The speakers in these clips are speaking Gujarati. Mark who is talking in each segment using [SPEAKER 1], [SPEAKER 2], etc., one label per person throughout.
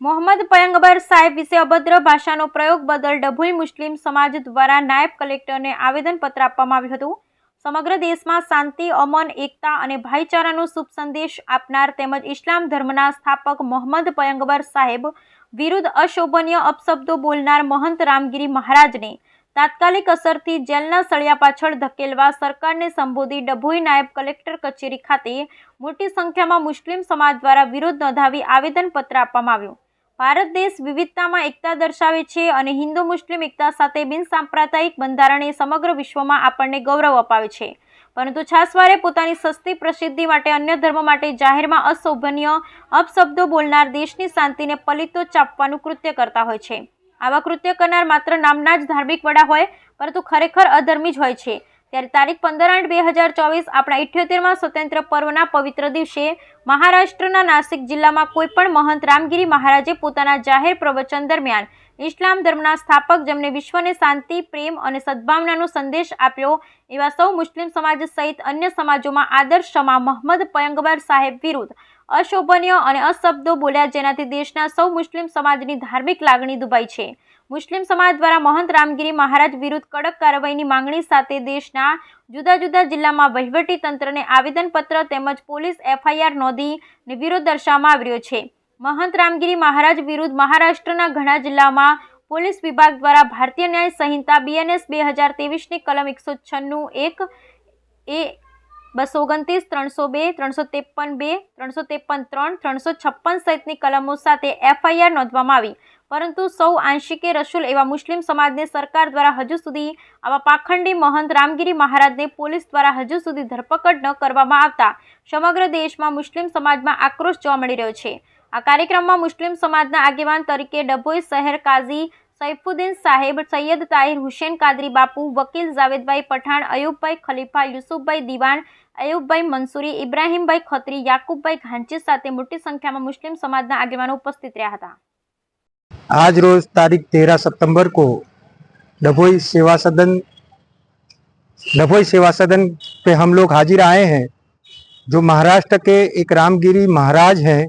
[SPEAKER 1] મોહમ્મદ પયંગબર સાહેબ વિશે અભદ્ર ભાષાનો પ્રયોગ બદલ ડભોઈ મુસ્લિમ સમાજ દ્વારા નાયબ કલેક્ટરને આવેદનપત્ર આપવામાં આવ્યું હતું. સમગ્ર દેશમાં શાંતિ, અમન, એકતા અને ભાઈચારાનો શુભ સંદેશ આપનાર તેમજ ઇસ્લામ ધર્મના સ્થાપક મોહમ્મદ પયંગબર સાહેબ વિરુદ્ધ અશોભનીય અપશબ્દો બોલનાર મહંત રામગીરી મહારાજને તાત્કાલિક અસરથી જેલના સળિયા પાછળ ધકેલવા સરકારને સંબોધી ડભોઈ નાયબ કલેક્ટર કચેરી ખાતે મોટી સંખ્યામાં મુસ્લિમ સમાજ દ્વારા વિરોધ નોંધાવી આવેદનપત્ર આપવામાં આવ્યું. ભારત દેશ વિવિધતામાં એકતા દર્શાવે છે અને હિન્દુ મુસ્લિમ એકતા સાથે બિનસાંપ્રદાયિક બંધારણ સમગ્ર વિશ્વમાં આપણને ગૌરવ અપાવે છે. પરંતુ છાસવારે પોતાની સસ્તી પ્રસિદ્ધિ માટે અન્ય ધર્મ માટે જાહેરમાં અશોભનીય અપશબ્દો બોલનાર દેશની શાંતિને પલિતો ચાપવાનું કૃત્ય કરતા હોય છે. આવા કૃત્ય કરનાર માત્ર નામના જ ધાર્મિક વડા હોય, પરંતુ ખરેખર અધર્મી જ હોય છે. ત્યારે તારીખ પંદર આઠ બે હજાર ચોવીસ આપણા ઇઠ્યોતેરમાં સ્વતંત્ર પર્વના પવિત્ર દિવસે મહારાષ્ટ્રના નાસિક જિલ્લામાં કોઈપણ મહંત રામગીરી મહારાજે પોતાના જાહેર પ્રવચન દરમિયાન ઇસ્લામ ધર્મના સ્થાપક જેમને વિશ્વને શાંતિ, પ્રેમ અને સદભાવનાનો સંદેશ આપ્યો એવા સૌ મુસ્લિમ સમાજ સહિત અન્ય સમાજોમાં આદર્શ સમા મોહમ્મદ પયંગબર સાહેબ વિરુદ્ધ અશોભનીય અને અશબ્દો બોલ્યા જેનાથી દેશના સૌ મુસ્લિમ સમાજની ધાર્મિક લાગણી દુભાઈ છે. મુસ્લિમ સમાજ દ્વારા મહંત રામગીરી મહારાજ વિરુદ્ધ કડક કાર્યવાહીની માંગણી સાથે દેશના જુદા જુદા જિલ્લામાં વહીવટી તંત્રને આવેદનપત્ર તેમજ પોલીસ એફઆઈઆર નોંધીને વિરોધ દર્શાવવામાં આવ્યો છે. મહંત રામગીરી મહારાજ વિરુદ્ધ મહારાષ્ટ્રના ઘણા જિલ્લામાં પોલીસ વિભાગ દ્વારા ભારતીય ન્યાય સંહિતા બીએનએસ બે હજાર તેવીસની કલમ એકસો છન્નું એક એ બસો ઓગણત્રીસ, ત્રણસો બે, ત્રણસો ત્રેપન બે, ત્રણસો ત્રેપન, ત્રણ, ત્રણસો છપ્પન સહિતની કલમો સાથે એફઆઈઆર નોંધવામાં આવી. પરંતુ સૌ આંશિકે રસૂલ એવા મુસ્લિમ સમાજને સરકાર દ્વારા હજુ સુધી આવા પાખંડી મહંત રામગીરી મહારાજને પોલીસ દ્વારા હજુ સુધી ધરપકડ ન કરવામાં આવતા સમગ્ર દેશમાં મુસ્લિમ સમાજમાં આક્રોશ જોવા મળી રહ્યો છે. આ કાર્યક્રમમાં મુસ્લિમ સમાજના આગેવાન તરીકે ડભોઈ શહેર કાઝી સૈફુદ્દીન સાહેબ સૈયદ તાહિર હુસેન કાદરી બાપુ વકીલ જાવેદભાઈ પઠાણ અયુબભાઈ ખલીફા યુસુફભાઈ દિવાન અયુબભાઈ મંસૂરી ઇબ્રાહીમભાઈ ખત્રી યાકુબભાઈ ઘાંચી સાથે મોટી સંખ્યામાં મુસ્લિમ સમાજના આગેવાનો ઉપસ્થિત રહ્યા હતા
[SPEAKER 2] आज रोज तारीख तेरह सितंबर को डभोई सेवा सदन डभोई सेवा सदन पे हम लोग हाजिर आए हैं जो महाराष्ट्र के एक रामगिरी महाराज हैं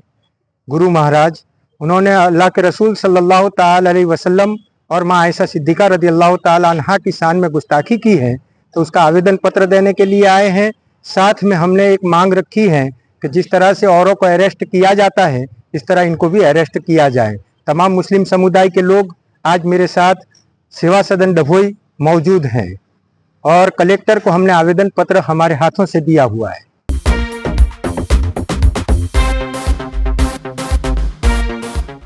[SPEAKER 2] गुरु महाराज उन्होंने अल्लाह के रसूल सल्लल्लाहु अलैहि वसल्लम और माँ आयशा सिद्दीक़ा रदी अल्लाह तहा की शान में गुस्ताखी की है तो उसका आवेदन पत्र देने के लिए आए हैं। साथ में हमने एक मांग रखी है कि जिस तरह से औरों को अरेस्ट किया जाता है, इस तरह इनको भी अरेस्ट किया जाए। तमाम मुस्लिम समुदाय के लोग आज मेरे साथ सेवा सदन डभोई मौजूद हैं और कलेक्टर को हमने आवेदन पत्र हमारे हाथों से दिया हुआ है।